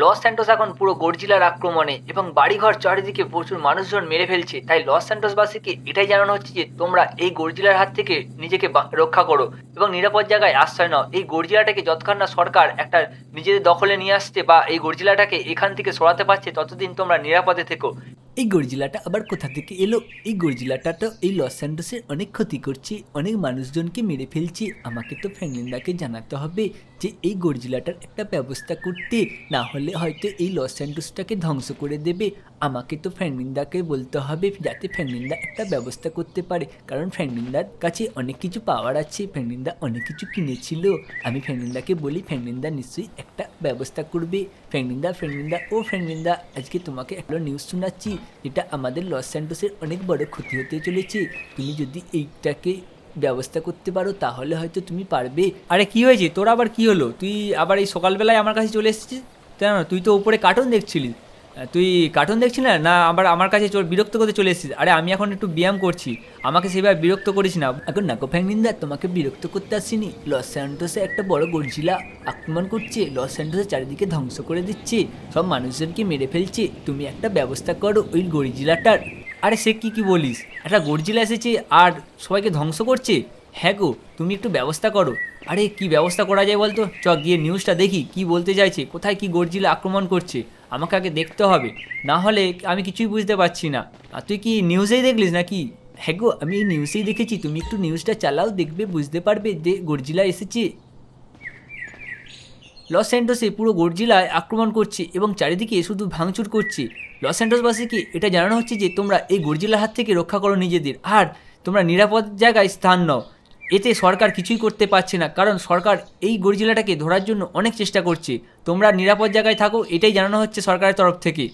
Loss Santos এখন পুরো গর্জিলার আক্রমণে এবং বাড়িঘর চারিদিকে প্রচুর মানুষজন মেরে ফেলছে। তাই লস স্যান্টোসবাসীকে এটাই জানানো হচ্ছে যে, তোমরা এই গর্জিলার হাত থেকে নিজেকে রক্ষা করো এবং নিরাপদ জায়গায় আশ্রয় নাও। এই গর্জিলাটাকে যতক্ষণ না সরকার একটা নিজেদের দখলে নিয়ে আসছে বা এই গর্জিলাটাকে এখান থেকে সরাতে পারছে, ততদিন তোমরা নিরাপদে থেকো। এই গর্জিলাটা আবার কোথা থেকে এলো? এই গর্জিলাটা তো এই লস স্যান্টোসের অনেক ক্ষতি করছে, অনেক মানুষজনকে মেরে ফেলছে। আমাকে তো ফ্র্যাঙ্কলিনদাকে জানাতে হবে। যে এই গর্জিলাটার একটা ব্যবস্থা করতে, না হলে হয়তো এই লস স্যান্টোসটাকে ধ্বংস করে দেবে। আমাকে তো ফ্র্যাঙ্কলিনদাকে বলতে হবে যাতে ফ্র্যাঙ্কলিনদা একটা ব্যবস্থা করতে পারে। কারণ ফ্র্যাঙ্কলিনদার কাছে অনেক কিছু পাওয়ার আছে ফ্র্যাঙ্কলিনদা অনেক কিছু কিনেছিল। আমি ফ্র্যাঙ্কলিনদাকে বলি ফ্র্যাঙ্কলিনদা নিশ্চয়ই একটা ব্যবস্থা করবে। ফ্র্যাঙ্কলিনদা ফ্র্যাঙ্কলিনদা ও ফ্র্যাঙ্কলিনদা আজকে তোমাকে একটা নিউজ শোনাচ্ছি, যেটা আমাদের লস স্যান্টোসের অনেক বড় ক্ষতি হতে চলেছে। তুমি যদি এইটাকে ব্যবস্থা করতে পারো তাহলে হয়তো তুমি পারবে। আরে কি হয়েছে? তোর আবার কি হলো? তুই আবার এই সকালবেলায় আমার কাছে চলে এসেছিস? কেন তুই তো উপরে কার্টুন দেখছিলি। তুই কার্টুন দেখছিলি না? না আবার আমার কাছে বিরক্ত করতে চলে এসেছিস। আরে আমি এখন একটু ব্যায়াম করছি। আমাকে সেভাবে বিরক্ত করিস না। এখন নাকো ফ্যাংলিন্দা তোমাকে বিরক্ত করতে আসিনি লস স্যান্টোসে একটা বড় গর্জিলা আক্রমণ করছে। লস স্যান্টোসের চারিদিকে ধ্বংস করে দিচ্ছে। সব মানুষজনকে মেরে ফেলছে। তুমি একটা ব্যবস্থা করো ওই গর্জিলাটার। আরে সে কি কি বলিস? একটা গর্জিলা এসেছে আর সবাইকে ধ্বংস করছে? হ্যাঁ গো, তুমি একটু ব্যবস্থা করো। আরে কি ব্যবস্থা করা যায় বলতো? চ, গিয়ে নিউজটা দেখি, কি বলতে চাইছে, কোথায় কি গর্জিলা আক্রমণ করছে, আমাকে আগে দেখতে হবে। না হলে আমি কিছুই বুঝতে পারছি না। আর তুই কি নিউজেই দেখলিস নাকি? হ্যাঁ গো, আমি এই নিউজেই দেখেছি, তুমি একটু নিউজটা চালাও, দেখবে, বুঝতে পারবে যে গর্জিলা এসেছে। লস স্যান্টোসে পুরো গর্জিলায় আক্রমণ করছে এবং চারিদিকে শুধু ভাঙচুর করছে। লস স্যান্টোসবাসীকে এটা জানানো হচ্ছে যে তোমরা এই গর্জিলার হাত থেকে রক্ষা করো নিজেদের। আর তোমরা নিরাপদ জায়গায় স্থান নাও। এতে সরকার কিছুই করতে পারছে না, কারণ সরকার এই গর্জিলাটাকে ধরার জন্য অনেক চেষ্টা করছে। তোমরা নিরাপদ জায়গায় থাকো, এটাই জানানো হচ্ছে সরকারের তরফ থেকে।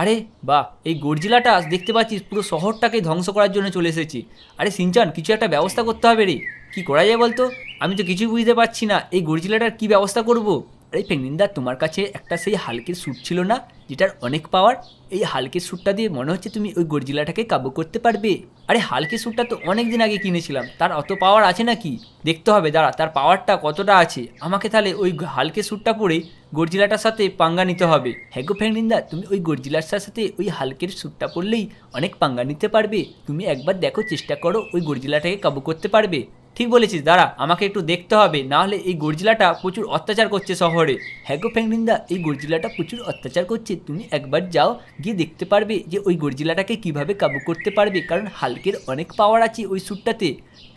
আরে বাহ, এই গর্জিলাটা দেখতে পাচ্ছিস, পুরো শহরটাকে ধ্বংস করার জন্য চলে এসেছি। আরে সিনচান, কিছু একটা ব্যবস্থা করতে হবে রে। কি করা যায় বলতো? আমি তো কিছুই বুঝতে পারছি না, এই গর্জিলাটার কি ব্যবস্থা করব? আরে ফেনিন্দা, তোমার কাছে একটা সেই হালকের স্যুট ছিল না? যেটার অনেক পাওয়ার এই হালকের স্যুটটা দিয়ে মনে হচ্ছে তুমি ওই গর্জিলাটাকে কাবু করতে পারবে। আরে হালকের স্যুটটা তো অনেক দিন আগে কিনেছিলাম, তার অত পাওয়ার আছে নাকি? দেখতে হবে, দাঁড়া, তার পাওয়ারটা কতটা আছে? আমাকে তাহলে ওই হালকের স্যুটটা পরে গর্জিলাটার সাথে পাঙ্গা নিতে হবে। হ্যাঁ গো ফ্যাংলিন্দা তুমি ওই গর্জিলার সাথে ওই হালকের স্যুটটা পরলেই অনেক পাঙ্গা নিতে পারবে। তুমি একবার দেখো, চেষ্টা করো ওই গর্জিলাটাকে কাবু করতে পারবে। ঠিক বলেছিস, দাঁড়া, আমাকে একটু দেখতে হবে, না হলে এই গর্জিলাটা প্রচুর অত্যাচার করছে শহরে। হ্যাঁ গো ফ্যাংলিন্দা এই গর্জিলাটা প্রচুর অত্যাচার করছে, তুমি একবার যাও, গিয়ে দেখতে পারবে যে ওই গর্জিলাটাকে কীভাবে কাবু করতে পারবে, কারণ হালকের অনেক পাওয়ার আছে ওই স্যুটটাতে।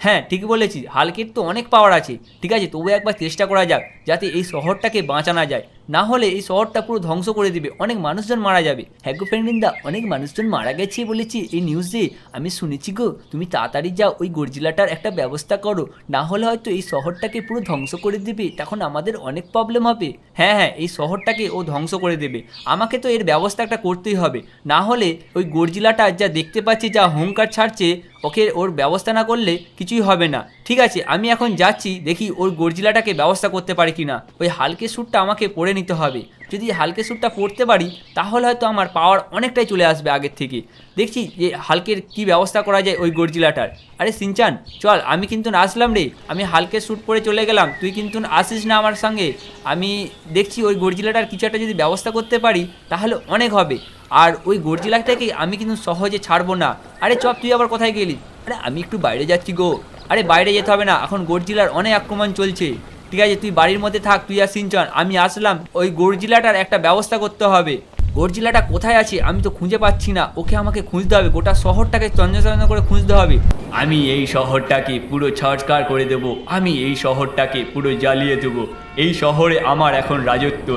হ্যাঁ ঠিক বলেছিস, হালকের তো অনেক পাওয়ার আছে, ঠিক আছে তবু একবার চেষ্টা করা যাক, যাতে এই শহরটাকে বাঁচানো যায়। না হলে এই শহরটা পুরো ধ্বংস করে দিবে। অনেক মানুষজন মারা যাবে। হ্যাঁ গো ফ্রেন্ডিন্দা অনেক মানুষজন মারা গেছে বলেছি। এই নিউজে আমি শুনেছি গো, তুমি তাড়াতাড়ি যাও, ওই গর্জিলাটার একটা ব্যবস্থা করো। না হলে হয়তো এই শহরটাকে পুরো ধ্বংস করে দেবে। তখন আমাদের অনেক প্রবলেম হবে। হ্যাঁ হ্যাঁ এই শহরটাকে ও ধ্বংস করে দেবে। আমাকে তো এর ব্যবস্থা একটা করতেই হবে। না হলে ওই গর্জিলাটা যা দেখতে পাচ্ছি, যা হুঙ্কার ছাড়ছে ওকে ওর ব্যবস্থা না করলে কিছুই হবে না। ঠিক আছে, আমি এখন যাচ্ছি, দেখি ওর গর্জিলাটাকে ব্যবস্থা করতে পারি কি না ওই হালকে স্যুটটা আমাকে পরে নিতে হবে। যদি হালকে স্যুটটা পরতে পারি, তাহলে হয়তো আমার পাওয়ার অনেকটাই চলে আসবে আগের থেকে। দেখছি যে হালকের কি ব্যবস্থা করা যায় ওই গর্জিলাটার। আরে সিনচান, চল, আমি কিন্তু আসলাম রে। আমি হালকে স্যুট পরে চলে গেলাম, তুই কিন্তু আসিস না আমার সঙ্গে। আমি দেখছি ওই গর্জিলাটার কিছু একটা যদি ব্যবস্থা করতে পারি, তাহলে অনেক হবে। আর ওই গর্জিলাটাকে আমি কিন্তু সহজে ছাড়বো না। আরে চপ, তুই আবার কোথায় গেলি? আরে আমি একটু বাইরে যাচ্ছি গো। আরে বাইরে যেতে হবে না, এখন গর্জিলার অনেক আক্রমণ চলছে। ঠিক আছে, তুই বাড়ির মধ্যে থাক, তুই আর সিনচন, আমি আসলাম, ওই গর্জিলাটার একটা ব্যবস্থা করতে হবে। গর্জিলাটা কোথায় আছে, আমি তো খুঁজে পাচ্ছি না, ওকে আমাকে খুঁজতে হবে, গোটা শহরটাকে চঞ্চচরণ করে খুঁজতে হবে। আমি এই শহরটাকে পুরো ছটকার করে দেব, আমি এই শহরটাকে পুরো জ্বালিয়ে দেবো, এই শহরে আমার এখন রাজত্ব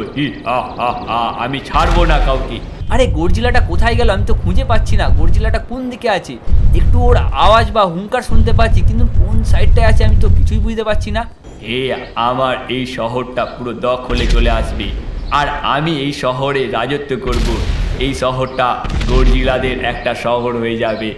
আমি ছাড়বো না কাউকে। আরে গর্জিলাটা কোথায় গেল, আমি তো খুঁজে পাচ্ছি না, গর্জিলাটা কোন দিকে আছে? একটু ওর আওয়াজ বা হুঙ্কার শুনতে পাচ্ছি, কিন্তু কোন সাইডটায় আছে আমি তো কিছুই বুঝতে পারছি না। এ আমার এই শহরটা পুরো দখলে চলে আসবে। আর আমি এই শহরে রাজত্ব করব। এই শহরটা গর্জিলাদের একটা শহর হয়ে যাবে।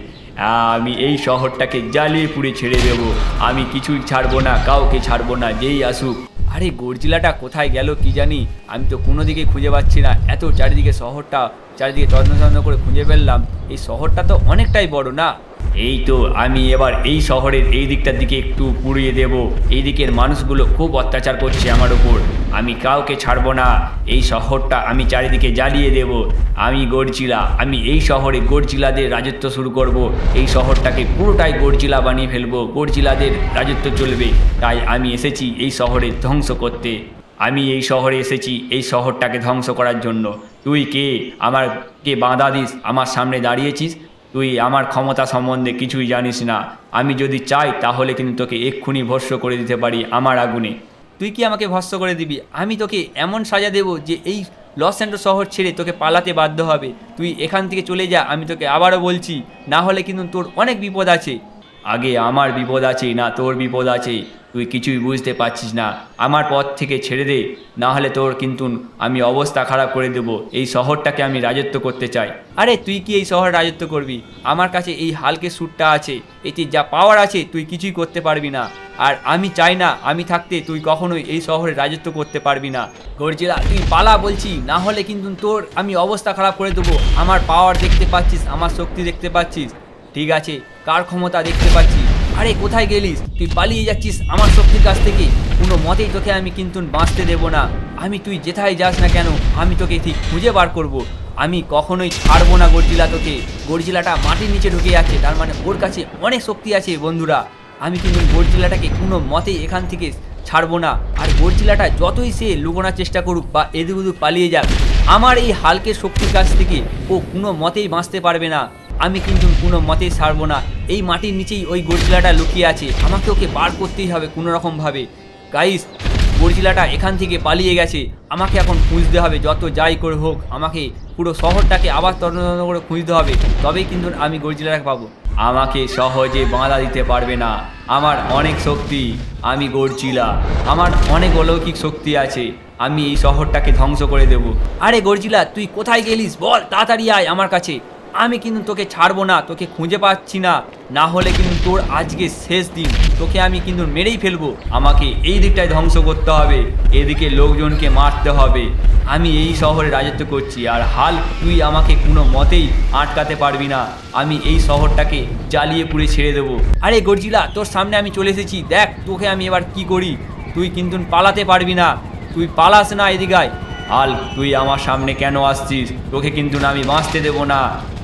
আমি এই শহরটাকে জ্বালিয়ে পুড়ে ছেড়ে দেব। আমি কিছুই ছাড়বো না, কাউকে ছাড়বো না, যেই আসুক। আরে গর্জিলাটা কোথায় গেল কি জানি? আমি তো কোনো দিকে খুঁজে পাচ্ছি না। এত চারিদিকে শহরটা চারিদিকে তদন্ত করে খুঁজে ফেললাম এই শহরটা তো অনেকটাই বড়, না? এই তো, আমি এবার এই শহরের এই দিকটার দিকে একটু পুড়িয়ে দেব। এই দিকের মানুষগুলো খুব অত্যাচার করছে আমার উপর। আমি কাউকে ছাড়বো না। এই শহরটা আমি চারিদিকে জ্বালিয়ে দেব। আমি গড়জিলা আমি এই শহরে গড়জিলাদের রাজত্ব শুরু করব। এই শহরটাকে পুরোটাই গড়জিলা বানিয়ে ফেলব। গড়জিলাদের রাজত্ব চলবে। তাই আমি এসেছি এই শহরে ধ্বংস করতে। আমি এই শহরে এসেছি, এই শহরটাকে ধ্বংস করার জন্য। তুই কে? আমার কে বাঁধা দিস? আমার সামনে দাঁড়িয়েছিস? তুই আমার ক্ষমতা সম্বন্ধে কিছুই জানিস না। আমি যদি চাই, তাহলে কিন্তু তোকে এক্ষুনি ভস্য করে দিতে পারি আমার আগুনে। তুই কি আমাকে ভস্য করে দিবি? আমি তোকে এমন সাজা দেব যে এই লস অ্যান্ডো শহর ছেড়ে তোকে পালাতে বাধ্য হবে। তুই এখান থেকে চলে যা, আমি তোকে আবারও বলছি। না হলে কিন্তু তোর অনেক বিপদ আছে। আগে আমার বিপদ আছে না, তোর বিপদ আছে তুই কিছুই বুঝতে পারছিস না। আমার পথ থেকে ছেড়ে দে, না হলে তোর কিন্তু আমি অবস্থা খারাপ করে দেব। এই শহরটাকে আমি রাজত্ব করতে চাই। আরে, তুই কি এই শহরে রাজত্ব করবি? আমার কাছে এই হালকে স্যুটটা আছে। এতে যা পাওয়ার আছে, তুই কিছুই করতে পারবি না। আর আমি চাই না, আমি থাকতে তুই কখনোই এই শহরে রাজত্ব করতে পারবি না। গর্জিলা, তুই পালা বলছি, না হলে কিন্তু তোর আমি অবস্থা খারাপ করে দেবো। আমার পাওয়ার দেখতে পাচ্ছিস, আমার শক্তি দেখতে পাচ্ছিস। ঠিক আছে, কার ক্ষমতা দেখতে পাচ্ছিস? আরে কোথায় গেলিস? তুই পালিয়ে যাচ্ছিস আমার শক্তির কাছ থেকে। কোনো মতেই তোকে আমি কিন্তু বাঁচতে দেবো না। আমি তুই যেথায় যাস না কেন, আমি তোকে ঠিক খুঁজে বার করব। আমি কখনোই ছাড়বো না গর্জিলা তোকে। গর্জিলাটা মাটির নিচে ঢুকে যাচ্ছে তার মানে ওর কাছে অনেক শক্তি আছে বন্ধুরা। আমি কিন্তু গর্জিলাটাকে কোনো মতেই এখান থেকে ছাড়বো না। আর গর্জিলাটা যতই সে লুকোনোর চেষ্টা করুক বা এদিক পালিয়ে যাক, আমার এই হালকের শক্তির কাছ থেকে ও কোনো মতেই বাঁচতে পারবে না। আমি কিন্তু কোনো মতেই ছাড়বো না। এই মাটির নিচেই ওই গর্জিলাটা লুকিয়ে আছে। আমাকে ওকে বার করতেই হবে কোনো রকমভাবে গাইস গর্জিলাটা এখান থেকে পালিয়ে গেছে। আমাকে এখন খুঁজতে হবে, যত যাই করে হোক। আমাকে পুরো শহরটাকে আবার তদন্ত করে খুঁজতে হবে। তবেই কিন্তু আমি গর্জিলাটাকে পাবো। আমাকে সহজে বাঁধা দিতে পারবে না। আমার অনেক শক্তি, আমি গড়ছিলা আমার অনেক অলৌকিক শক্তি আছে। আমি এই শহরটাকে ধ্বংস করে দেব। আরে গর্জিলা তুই কোথায় গেলিস? বল, তাড়াতাড়ি আয় আমার কাছে। আমি কিন্তু তোকে ছাড়বো না, তোকে খুঁজে পাচ্ছি না। না হলে কিন্তু তোর আজকে শেষ দিন। তোকে আমি কিন্তু মেরেই ফেলব। আমাকে এই দিকটায় ধ্বংস করতে হবে। এদিকে লোকজনকে মারতে হবে। আমি এই শহরে রাজত্ব করছি, আর হাল তুই আমাকে কোনো মতেই আটকাতে পারবি না। আমি এই শহরটাকে জ্বালিয়ে পুড়ে ছেড়ে দেবো। আরে গর্জিলা, তোর সামনে আমি চলে এসেছি। দেখ, তোকে আমি এবার কি করি। তুই কিন্তু পালাতে পারবি না। তুই পালাস না এদিকায় হাল, তুই আমার সামনে কেন আসছিস? তোকে কিন্তু আমি বাঁচতে দেবো না।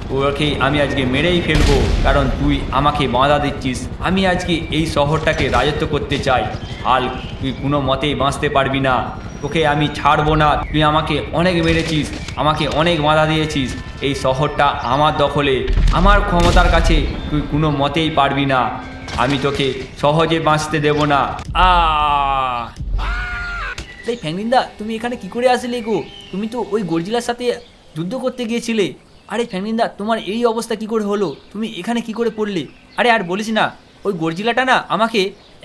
তোকে আমি আজকে মেরেই ফেলব, কারণ তুই আমাকে বাঁধা দিচ্ছিস। আমি আজকে এই শহরটাকে রাজত্ব করতে চাই। হাল, তুই কোনো মতেই বাঁচতে পারবি না। তোকে আমি ছাড়বো না। তুই আমাকে অনেক মেরেছিস, আমাকে অনেক বাধা দিয়েছিস। এই শহরটা আমার দখলে। আমার ক্ষমতার কাছে তুই কোনো মতেই পারবি না। আমি তোকে সহজে বাঁচতে দেব না। এই ফ্যাংলিন্দা তুমি এখানে কি করে আসলে গো? তুমি তো ওই গর্জিলার সাথে যুদ্ধ করতে গিয়েছিলে। আরে ফ্যাংলিন্দা তোমার এই অবস্থা কি করে হলো? তুমি এখানে কি করে পড়লে? আরে আর বলিস না, ওই গর্জিলাটা না আমাকে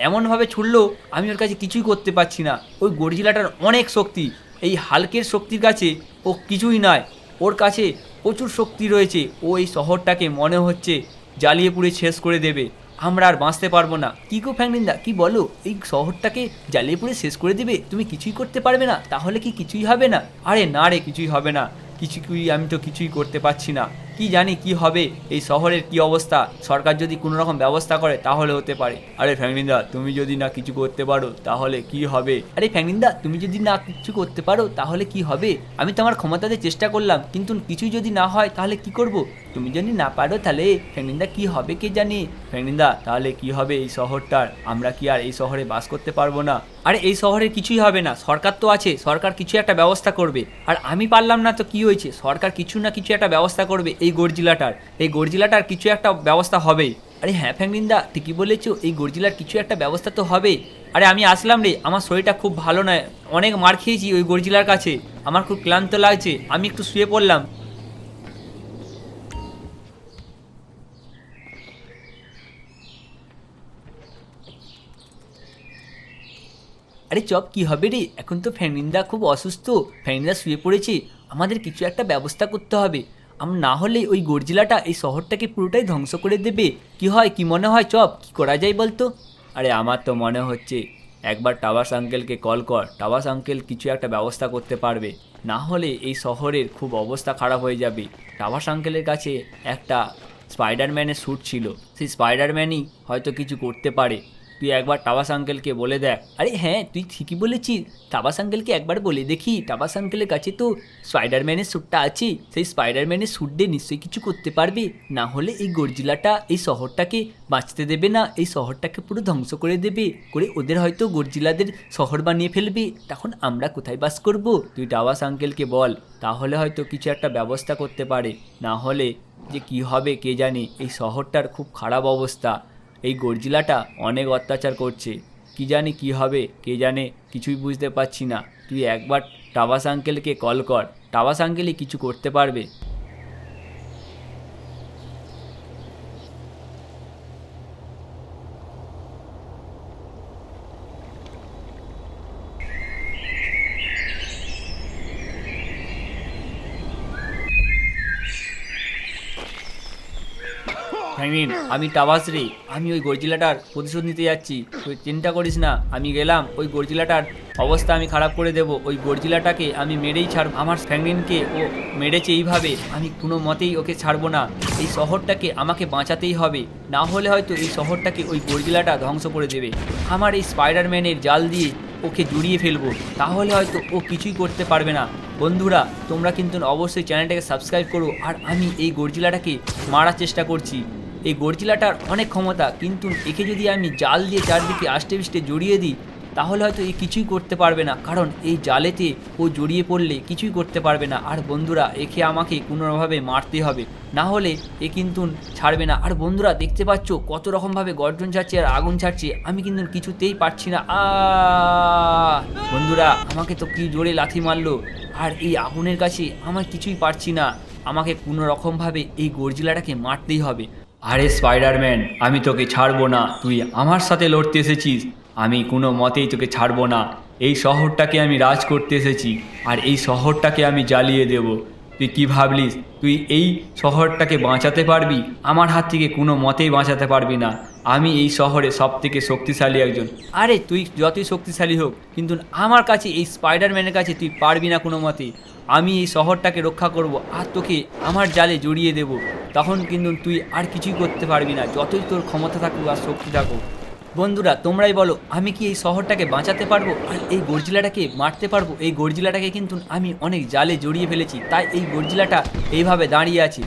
এমনভাবে ছুড়লো, আমি ওর কাছে কিছুই করতে পারছি না। ওই গর্জিলাটার অনেক শক্তি, এই হালকের শক্তির কাছে ও কিছুই নয়। ওর কাছে প্রচুর শক্তি রয়েছে। ও এই শহরটাকে মনে হচ্ছে জ্বালিয়ে পুড়ে শেষ করে দেবে। আমরা আর বাঁচতে পারব না। কি গো ফ্যাংলিন্দা কি বলো? এই শহরটাকে জ্বালিয়ে পুড়ে শেষ করে দেবে? তুমি কিছুই করতে পারবে না, তাহলে কি কিছুই হবে না? আরে না রে, কিছুই হবে না। কিছুই আমি তো কিছুই করতে পারছি না। কি জানি কি হবে, এই শহরের কি অবস্থা? সরকার যদি কোনো রকম ব্যবস্থা করে, তাহলে হতে পারে। আরে ফ্যাংলিন্দা তুমি যদি না কিছু করতে পারো, তাহলে কি হবে? আরে ফ্যাংলিন্দা তুমি যদি না কিছু করতে পারো, তাহলে কি হবে? আমি তো আমার ক্ষমতাতে চেষ্টা করলাম, কিন্তু কিছুই যদি না হয়, তাহলে কি করব? তুমি যদি না পারো, তাহলে ফ্যাংলিন্দা কি হবে কে জানে? ফ্যাংলিন্দা তাহলে কি হবে এই শহরটার? আমরা কি আর এই শহরে বাস করতে পারব না? আরে এই শহরে কিছুই হবে না, সরকার তো আছে, সরকার কিছু একটা ব্যবস্থা করবে। আর আমি পারলাম না তো কি হয়েছে? সরকার কিছু না কিছু একটা ব্যবস্থা করবে এই গর্জিলাটার। এই গর্জিলাটার কিছু একটা ব্যবস্থা হবেই। আরে হ্যাঁ ফ্যাংলিন্দা ঠিকই বলেছ, এই গর্জিলার কিছু একটা ব্যবস্থা তো হবেই। আরে আমি আসলাম রে, আমার শরীরটা খুব ভালো নয়। অনেক মার খেয়েছি ওই গর্জিলার কাছে। আমার খুব ক্লান্ত লাগছে, আমি একটু শুয়ে পড়লাম। আরে চপ, কি হবে রে? এখন তো ফ্যানিন্দা খুব অসুস্থ। ফ্যানিন্দা শুয়ে পড়েছে। আমাদের কিছু একটা ব্যবস্থা করতে হবে। না হলে ওই গর্জিলাটা এই শহরটাকে পুরোটাই ধ্বংস করে দেবে। কি হয়, কি মনে হয়, চপ? কি করা যায় বলতো? আরে আমার তো মনে হচ্ছে, একবার টাবাস আঙ্কেলকে কল কর টাবাস আঙ্কেল কিছু একটা ব্যবস্থা করতে পারবে। না হলে এই শহরের খুব অবস্থা খারাপ হয়ে যাবে। টাভাস আঙ্কেলের কাছে একটা স্পাইডারম্যানের স্যুট ছিল। সেই স্পাইডারম্যানই হয়তো কিছু করতে পারে। তুই একবার টাবাস আঙ্কেলকে বলে দেখ। আরে হ্যাঁ তুই ঠিকই বলেছিস। টাবাস আঙ্কেলকে একবার বলে দেখি। টাবাস আঙ্কেলের কাছে তো স্পাইডারম্যানের স্যুটটা আছে। সেই স্পাইডারম্যানের স্যুট দিয়ে নিশ্চয়ই কিছু করতে পারবে। না হলে এই গর্জিলাটা এই শহরটাকে বাঁচতে দেবে না। এই শহরটাকে পুরো ধ্বংস করে দেবে। করে ওদের হয়তো গর্জিলাদের শহর বানিয়ে ফেলবে। তখন আমরা কোথায় বাস করব? তুই টাবাস আঙ্কেলকে বল। তাহলে হয়তো কিছু একটা ব্যবস্থা করতে পারে। না হলে যে কি হবে কে জানে? এই শহরটার খুব খারাপ অবস্থা। এই গর্জিলাটা অনেক অত্যাচার করছে। কি জানি কি হবে, কে জানে, কিছুই বুঝতে পারছি না। তুই একবার টাবাস আঙ্কেলকে কল কর। টাবাস আঙ্কেলই কিছু করতে পারবে। ফ্র্যাঙ্কলিন আমি টাবাস রে আমি ওই গর্জিলাটার প্রতিশোধ নিতে যাচ্ছি। তুই চিন্তা করিস না, আমি গেলাম, ওই গর্জিলাটার অবস্থা আমি খারাপ করে দেব। ওই গর্জিলাটাকে আমি মেরেই ছাড়ব, আমার ফ্র্যাঙ্কলিনকে ও মেরেছে এইভাবে, আমি কোনো মতেই ওকে ছাড়বো না। এই শহরটাকে আমাকে বাঁচাতেই হবে, না হলে হয়তো এই শহরটাকে ওই গর্জিলাটা ধ্বংস করে দেবে। আমার এই স্পাইডারম্যানের জাল দিয়ে ওকে জড়িয়ে ফেলব, তাহলে হয়তো ও কিছুই করতে পারবে না। বন্ধুরা, তোমরা কিন্তু অবশ্যই চ্যানেলটাকে সাবস্ক্রাইব করো, আর আমি এই গর্জিলাটাকে মারার চেষ্টা করছি। এই গর্জিলাটার অনেক ক্ষমতা, কিন্তু একে যদি আমি জাল দিয়ে চারদিকে আষ্টে পিষ্টে জড়িয়ে দিই, তাহলে হয়তো এ কিছুই করতে পারবে না, কারণ এই জালেতে ও জড়িয়ে পড়লে কিছুই করতে পারবে না। আর বন্ধুরা, একে আমাকে কোনোভাবে মারতে হবে, না হলে এ কিন্তু ছাড়বে না। আর বন্ধুরা, দেখতে পাচ্ছ কত রকমভাবে গর্জন ছাড়ছে আর আগুন ছাড়ছে, আমি কিন্তু কিছুতেই পারছি না। আ, বন্ধুরা, আমাকে তো কি জোরে লাথি মারলো। আর এই আগুনের কাছে আমার কিছুই পারছি না। আমাকে কোনো রকমভাবে এই গর্জিলাটাকে মারতেই হবে। আরে স্পাইডারম্যান, আমি তোকে ছাড়বো না। তুই আমার সাথে লড়তে এসেছিস। আমি কোনো মতেই তোকে ছাড়বো না। এই শহরটাকে আমি রাজ করতে এসেছি, আর এই শহরটাকে আমি জ্বালিয়ে দেব। তুই কি ভাবলিস? তুই এই শহরটাকে বাঁচাতে পারবি? আমার হাত থেকে কোনো মতেই বাঁচাতে পারবি না। আমি এই শহরে সব থেকে শক্তিশালী একজন। আরে, তুই যতই শক্তিশালী হোক, কিন্তু আমার কাছে এই স্পাইডারম্যানের কাছে তুই পারবি না কোনো মতেই। আমি এই শহরটাকে রক্ষা করব আর তোকে আমার জালে জড়িয়ে দেব। তখন কিন্তু তুই আর কিছুই করতে পারবি না। যতই তোর ক্ষমতা থাকুক আর শক্তি থাকুক। বন্ধুরা, তোমরাই বলো, আমি কি এই শহরটাকে বাঁচাতে পারব? আর এই গর্জিলাটাকে মারতে পারব? এই গর্জিলাটাকে কিন্তু আমি অনেক জালে জড়িয়ে ফেলেছি, তাই এই গর্জিলাটা এইভাবে দাঁড়িয়ে আছে।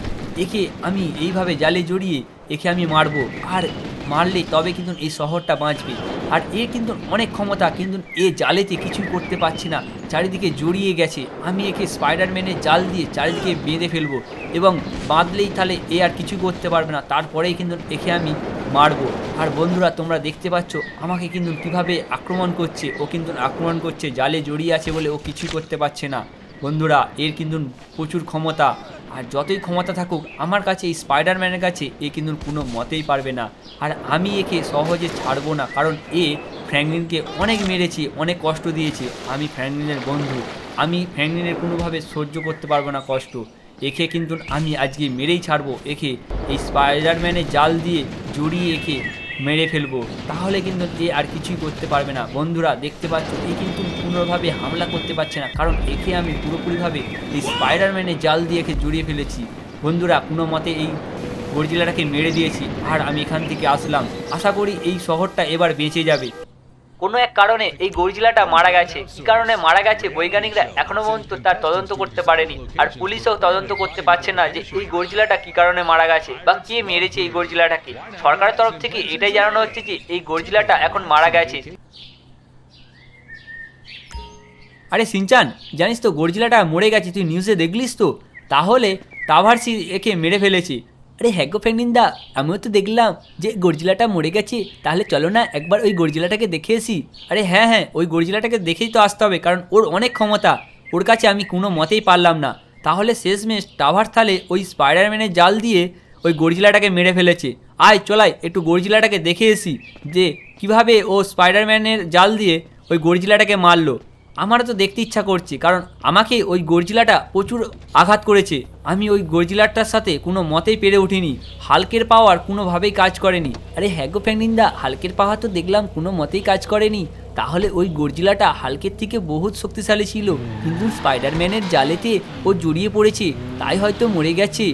একে আমি এইভাবে জালে জড়িয়ে একে আমি মারবো। আর মারলে তবে কিন্তু এই শহরটা বাঁচবে। আর এ কিন্তু অনেক ক্ষমতা, কিন্তু এ জালেতে কিছুই করতে পারছি না। চারিদিকে জড়িয়ে গেছে। আমি একে স্পাইডারম্যানের জাল দিয়ে চারিদিকে বেঁধে ফেলব এবং বাঁধলেই তাহলে এ আর কিছু করতে পারবে না। তারপরেই কিন্তু একে আমি মারবো। আর বন্ধুরা, তোমরা দেখতে পাচ্ছ, আমাকে কিন্তু কীভাবে আক্রমণ করছে। ও কিন্তু আক্রমণ করছে, জালে জড়িয়ে আছে বলে ও কিছুই করতে পারছে না। বন্ধুরা, এর কিন্তু প্রচুর ক্ষমতা। আর যতই ক্ষমতা থাকুক, আমার কাছে এই স্পাইডারম্যানের কাছে এ কিন্তু কোনো মতেই পারবে না। আর আমি একে সহজে ছাড়বো না, কারণ এ ফ্র্যাঙ্কলিনকে অনেক মেরেছে, অনেক কষ্ট দিয়েছে। আমি ফ্র্যাঙ্কলিনের বন্ধু। আমি ফ্র্যাঙ্কলিনের কোনোভাবে সহ্য করতে পারব না কষ্ট। একে কিন্তু আমি আজকে মেরেই ছাড়বো। একে এই স্পাইডারম্যানের জাল দিয়ে জড়িয়ে একে মেরে ফেলব। তাহলে কিন্তু এ আর কিছুই করতে পারবে না। বন্ধুরা, দেখতে পাচ্ছ, এ কিন্তু পুনর্ভাবে হামলা করতে পারছে না। কারণ একে আমি পুরোপুরিভাবে এই স্পাইডারম্যানের জাল দিয়ে একে জড়িয়ে ফেলেছি। বন্ধুরা, কোনো মতে এই গর্জিলাটাকে মেরে দিয়েছি। আর আমি এখান থেকে আসলাম। আশা করি এই শহরটা এবার বেঁচে যাবে। কোনো এক কারণে এই গর্জিলাটা মারা গেছে। কি কারণে মারা গেছে বৈজ্ঞানিকরা এখনও পর্যন্ত তার তদন্ত করতে পারেনি। আর পুলিশও তদন্ত করতে পারছে না যে এই গর্জিলাটা কি কারণে মারা গেছে বা কে মেরেছে এই গর্জিলাটাকে সরকারের তরফ থেকে এটাই জানানো হচ্ছে যে এই গর্জিলাটা এখন মারা গেছে। আরে সিনচান, জানিস তো গরজিলাটা মরে গেছে, তুই নিউজে দেখলিস তো? তাহলে টাভার্সি একে মেরে ফেলেছে। আরে হ্যাঁ গো আমিও তো দেখলাম যে গর্জিলাটা মরে গেছে, তাহলে চলো না একবার ওই গর্জিলাটাকে দেখে আসি। আরে হ্যাঁ হ্যাঁ ওই গর্জিলাটাকে দেখেই তো আসতে হবে, কারণ ওর অনেক ক্ষমতা। ওর কাছে আমি কোনো মতেই পারলাম না। তাহলে শেষমেশ টাভার থালে ওই স্পাইডারম্যানের জাল দিয়ে ওই গর্জিলাটাকে মেরে ফেলেছে। আয় চলাই একটু গর্জিলাটাকে দেখে এসি যে কীভাবে ও স্পাইডারম্যানের জাল দিয়ে ওই গর্জিলাটাকে মারলো। আমারও তো দেখতে ইচ্ছা করছে, কারণ আমাকে ওই গর্জিলাটা প্রচুর আঘাত করেছে। আমি ওই গর্জিলাটার সাথে কোনো মতেই পেরে উঠিনি। হালকের পাওয়ার কোনোভাবেই কাজ করেনি। আরে হ্যাগো ফ্যাংনিন্দা হালকের পাওয়ার তো দেখলাম কোনো মতেই কাজ করেনি। তাহলে ওই গর্জিলাটা হালকের থেকে বহুত শক্তিশালী ছিল। কিন্তু স্পাইডারম্যানের জালেতে ও জড়িয়ে পড়েছে, তাই হয়তো মরে গেছে।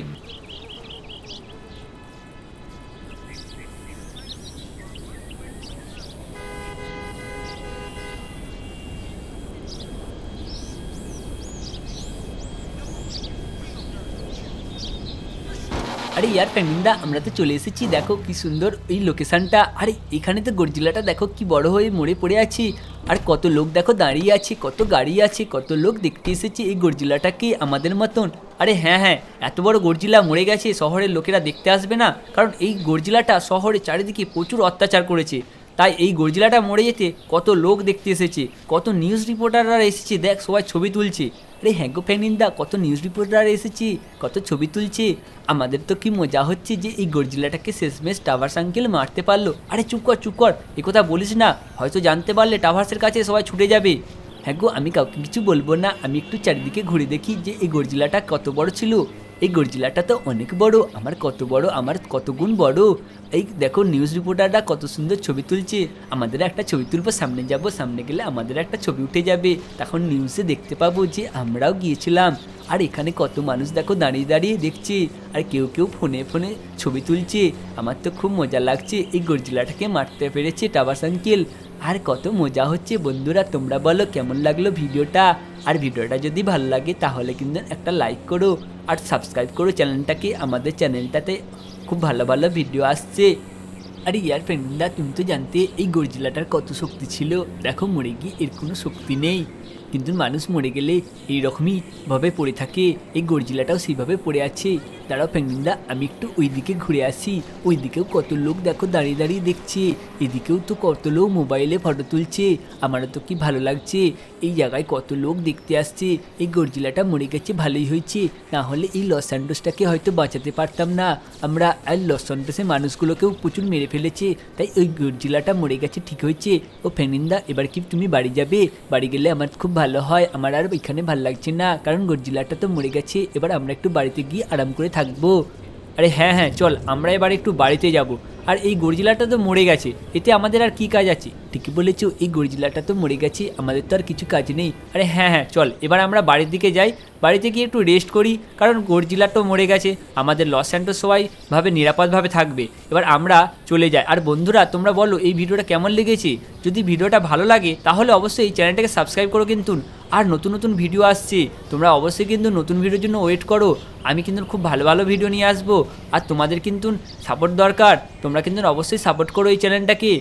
আরে ইয়ার ফ্যামিন্দা আমরা তো চলে এসেছি। দেখো কি সুন্দর এই লোকেশনটা আরে, এখানে তো গর্জিলাটা দেখো কি বড় হয়ে মরে পড়ে আছি। আর কত লোক দেখো দাঁড়িয়ে আছে, কত গাড়ি আছে, কত লোক দেখতে এসেছে এই গর্জিলাটাকে আমাদের মতন। আরে হ্যাঁ হ্যাঁ এত বড় গর্জিলা মরে গেছে, শহরের লোকেরা দেখতে আসবে না। কারণ এই গর্জিলাটা শহরে চারিদিকে প্রচুর অত্যাচার করেছে। তাই এই গর্জিলাটা মরে যেতে কত লোক দেখতে এসেছে, কত নিউজ রিপোর্টাররা এসেছে, দেখ সবাই ছবি তুলছে। আরে হ্যাঙ্গো ফ্যানিন্দা, কত নিউজ রিপোর্টার এসেছে, কত ছবি তুলছে। আমাদের তো কি মজা হচ্ছে যে এই গর্জিলাটাকে শেষমেশ টাভার্স আঙ্কেল মারতে পারল। আরে চুপ কর চুপ কর, এ কথা বলিস না, হয়তো জানতে পারলে টাভার্সের কাছে সবাই ছুটে যাবে। হ্যাঁ গো, আমি কাউকে কিছু বলব না, আমি একটু চারিদিকে ঘুরে দেখি যে এই গর্জিলাটা কত বড় ছিল। এই গর্জিলাটা তো অনেক বড়, আমার কত বড়, আমার কত গুণ বড়। এই দেখো নিউজ রিপোর্টাররা কত সুন্দর ছবি তুলছে। আমাদের একটা ছবি তুলবো, সামনে যাব, সামনে গেলে আমাদের একটা ছবি উঠে যাবে। তখন নিউজে দেখতে পাবো যে আমরাও গিয়েছিলাম। আর এখানে কত মানুষ দেখো দাঁড়িয়ে দাঁড়িয়ে দেখছে। আর কেউ কেউ ফোনে ফোনে ছবি তুলছে। আমার তো খুব মজা লাগছে। এই গর্জিলাটাকে মারতে পেরেছে টাবাস আঙ্কেল আর কত মজা হচ্ছে বন্ধুরা, তোমরা বলো কেমন লাগল ভিডিওটা? আর ভিডিওটা যদি ভালো লাগে তাহলে কিন্তু একটা লাইক করো আর সাবস্ক্রাইব করো চ্যানেলটাকে। আমাদের চ্যানেলটাতে খুব ভালো ভালো ভিডিও আসছে। আর ইয়ার ফ্রেন্ডরা তুমি তো জানতে এই গর্জিলাটার কত শক্তি ছিল? দেখো মরে গিয়ে এর কোনো শক্তি নেই। কিন্তু মানুষ মরে গেলে এইরকমই ভাবে পড়ে থাকে। এই গর্জিলাটাও সেইভাবে পড়ে আছে। দাঁড়াও ফ্যাংলিনদা আমি একটু ওই দিকে ঘুরে আসি। ওই দিকেও কত লোক দেখো দাঁড়িয়ে দাঁড়িয়ে দেখছে। এদিকেও তো কত লোক মোবাইলে ফটো তুলছে। আমারও তো কি ভালো লাগছে। এই জায়গায় কত লোক দেখতে আসছে। এই গর্জিলাটা মরে গেছে, ভালোই হয়েছে। না হলে এই লস অ্যান্ডোসটাকে হয়তো বাঁচাতে পারতাম না। আমরা আর লস অ্যান্ডোসের মানুষগুলোকেও প্রচুর মেরে ফেলেছে। তাই ওই গর্জিলাটা মরে গেছে, ঠিক হয়েছে। ও ফ্যানিন্দা এবার কি তুমি বাড়ি যাবে? বাড়ি গেলে আমার খুব ভালো হয়, আমার আর এখানে ভালো লাগছে না। কারণ গর্জিলাটা তো মরে গেছে, এবার আমরা একটু বাড়িতে গিয়ে আরাম করে থাকব। আরে হ্যাঁ হ্যাঁ চল, আমরা এবার একটু বাড়িতে যাব। আর এই গর্জিলাটা তো মরে গেছে, এতে আমাদের আর কি কাজ আছে? ঠিকই বলেছ, এই গর্জিলাটা তো মরে গেছে, আমাদের তো আর কিছু কাজ নেই। আরে হ্যাঁ হ্যাঁ চল, এবার আমরা বাড়ির দিকে যাই, বাড়িতে গিয়ে একটু রেস্ট করি, কারণ গর্জিলা তো মরে গেছে, আমাদের লস অ্যান্টোস সবাই ভাবে নিরাপদভাবে থাকবে। এবার আমরা চলে যাই। আর বন্ধুরা, তোমরা বলো, এই ভিডিওটা কেমন লেগেছে? যদি ভিডিওটা ভালো লাগে, তাহলে অবশ্যই এই চ্যানেলটাকে সাবস্ক্রাইব করো কিন্তু, আর নতুন নতুন ভিডিও আসছে, তোমরা অবশ্যই কিন্তু নতুন ভিডিওর জন্য ওয়েট করো। আমি কিন্তু খুব ভালো ভালো ভিডিও নিয়ে আসব, আর তোমাদের কিন্তু সাপোর্ট দরকার, তোমরা কিন্তু অবশ্যই সাপোর্ট করো এই চ্যানেলটাকে।